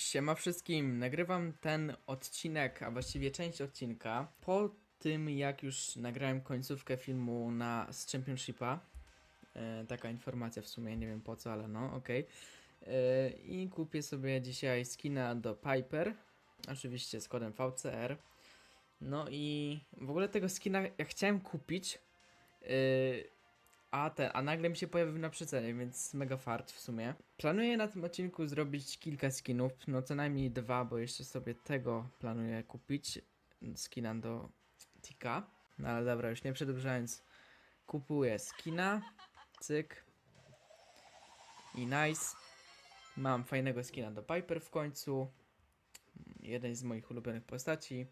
Siema wszystkim, nagrywam ten odcinek, a właściwie część odcinka po tym jak już nagrałem końcówkę filmu na z Championshipa. E, taka informacja w sumie, nie wiem po co, ale no, okej. E, I kupię sobie dzisiaj skina do Piper, oczywiście z kodem VCR. No i w ogóle tego skina ja chciałem kupić, e, a ten, a nagle mi się pojawił na przecenie, więc mega fart w sumie. Planuję na tym odcinku zrobić kilka skinów, no co najmniej dwa, bo jeszcze sobie tego planuję kupić. Skina do Tika. No ale dobra, już nie przedłużając, kupuję skina, cyk. I nice. Mam fajnego skina do Piper w końcu. Jeden z moich ulubionych postaci.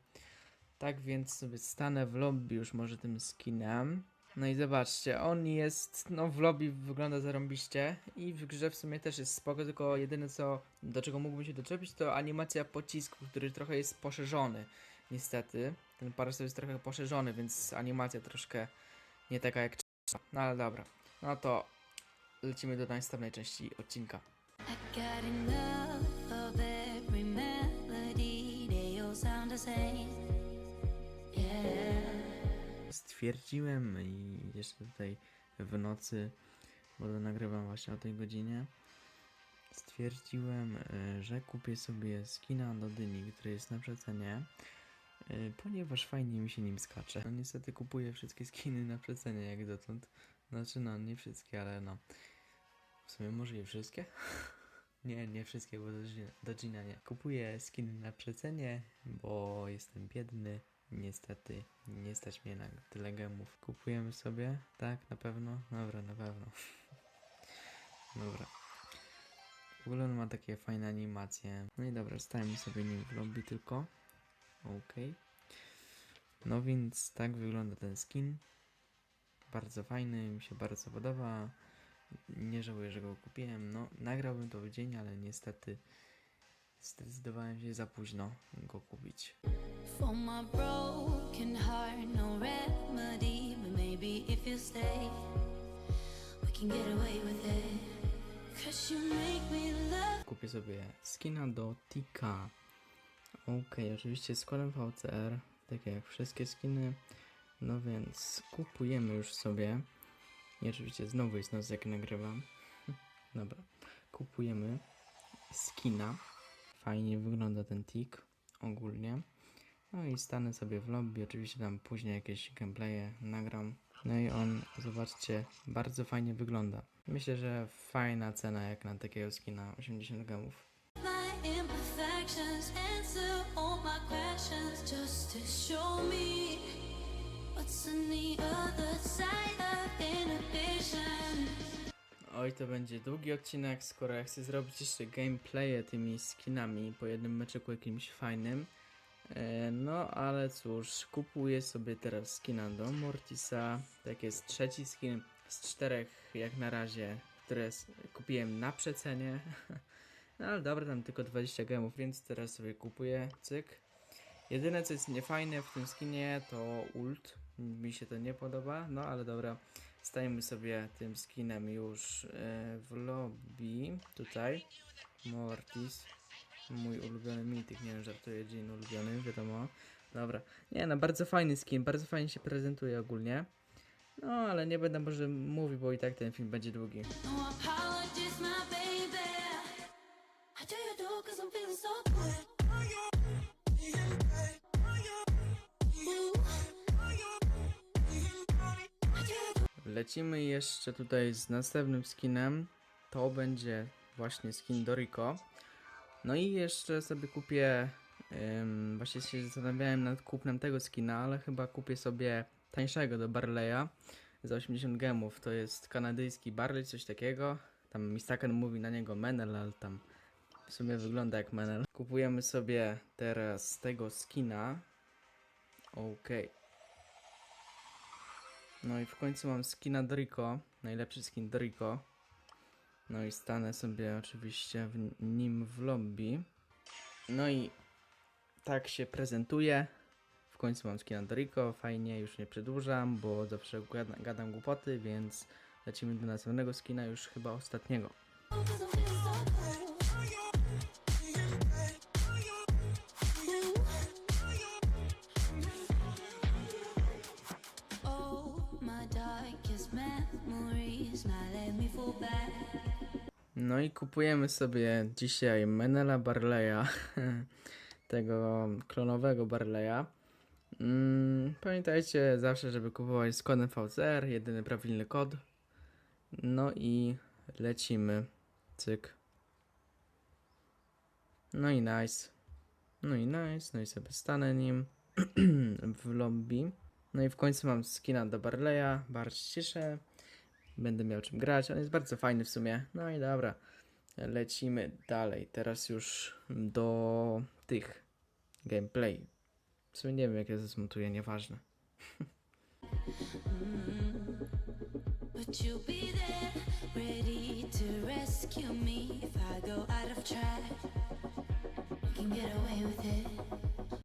Tak więc sobie stanę w lobby już może tym skinem. No i zobaczcie, on jest, no w lobby wygląda zarąbiście i w grze w sumie też jest spoko, tylko jedyne co, do czego mógłbym się doczepić to animacja pocisku, który trochę jest poszerzony, niestety. Ten parasol jest trochę poszerzony, więc animacja troszkę nie taka jak trzeba. No ale dobra, no to lecimy do następnej części odcinka. I Stwierdziłem i jeszcze tutaj w nocy, bo to nagrywam właśnie o tej godzinie, stwierdziłem, e, że kupię sobie skina do dyni, który jest na przecenie, e, ponieważ fajnie mi się nim skacze. No niestety kupuję wszystkie skiny na przecenie jak dotąd. Znaczy no, nie wszystkie, ale no. W sumie może i wszystkie? Nie, nie wszystkie, bo do do Gina nie. Kupuję skiny na przecenie, bo jestem biedny. Niestety nie stać mnie na tyle gemów. Kupujemy sobie? Tak, na pewno? Dobra, na pewno. Dobra. W ogóle on ma takie fajne animacje. No i dobra, stajemy sobie nim w lobby tylko. Okej. No więc tak wygląda ten skin. Bardzo fajny, mi się bardzo podoba. Nie żałuję, że go kupiłem. No, nagrałbym to w dzień, ale niestety zdecydowałem się za późno go kupić. For my broken heart, no remedy. But maybe if you stay, we can get away with it. Cause you make me love. Kupię sobie skina do Tika. Okej, oczywiście z VCR, tak jak wszystkie skiny. No więc kupujemy już sobie. I oczywiście znowu jest noc jak nagrywam. Dobra, kupujemy skina. Fajnie wygląda ten tik ogólnie. No i stanę sobie w lobby, oczywiście tam później jakieś gameplaye nagram. No i on, zobaczcie, bardzo fajnie wygląda. Myślę, że fajna cena jak na takiego skina 80 gemów. Oj, to będzie długi odcinek, skoro ja chcę zrobić jeszcze gameplaye tymi skinami po jednym meczyku jakimś fajnym. E, no, ale cóż, kupuję sobie teraz skina do Mortisa. Tak jest trzeci skin z czterech jak na razie, które kupiłem na przecenie. No ale dobra, tam tylko 20 gemów, więc teraz sobie kupuję, cyk. Jedyne co jest niefajne w tym skinie to ult. Mi się to nie podoba, no ale dobra. Stajemy sobie tym skinem już e, w lobby. Tutaj. Mortis. Mój ulubiony mityk, nie wiem, żartuję, dzień ulubiony, wiadomo. Dobra. Nie no, bardzo fajny skin, bardzo fajnie się prezentuje ogólnie. No, ale nie będę może mówił, bo i tak ten film będzie długi. No Lecimy jeszcze tutaj z następnym skinem. To będzie właśnie skin Doriko. No i jeszcze sobie kupię. Ym, właśnie się zastanawiałem nad kupnem tego skina, ale chyba kupię sobie tańszego do Barleya za 80 gemów. To jest kanadyjski Barley, coś takiego. Tam Mistaken mówi na niego Menel, ale tam w sumie wygląda jak Menel. Kupujemy sobie teraz tego skina. Okej. No i w końcu mam skina Doriko, najlepszy skin Doriko. No i stanę sobie oczywiście w nim w lobby. No i tak się prezentuje. W końcu mam skin Andorico, fajnie, już nie przedłużam, bo zawsze gadam, gadam głupoty, więc lecimy do następnego skina, już chyba ostatniego. Oh, my darkest memories now let me fall back no i kupujemy sobie dzisiaj Menela Barleya, tego klonowego Barleya. Mm, pamiętajcie zawsze, żeby kupować z kodem VCR, jedyny prawilny kod. No i lecimy. Cyk. No i nice. No i nice. No i sobie stanę nim w lobby. No i w końcu mam skina do Barleya. Bardzo się cieszę. Będę miał czym grać. On jest bardzo fajny w sumie. No i dobra. Lecimy dalej. Teraz już do tych gameplay. W sumie nie wiem jak nieważne. To get away with it.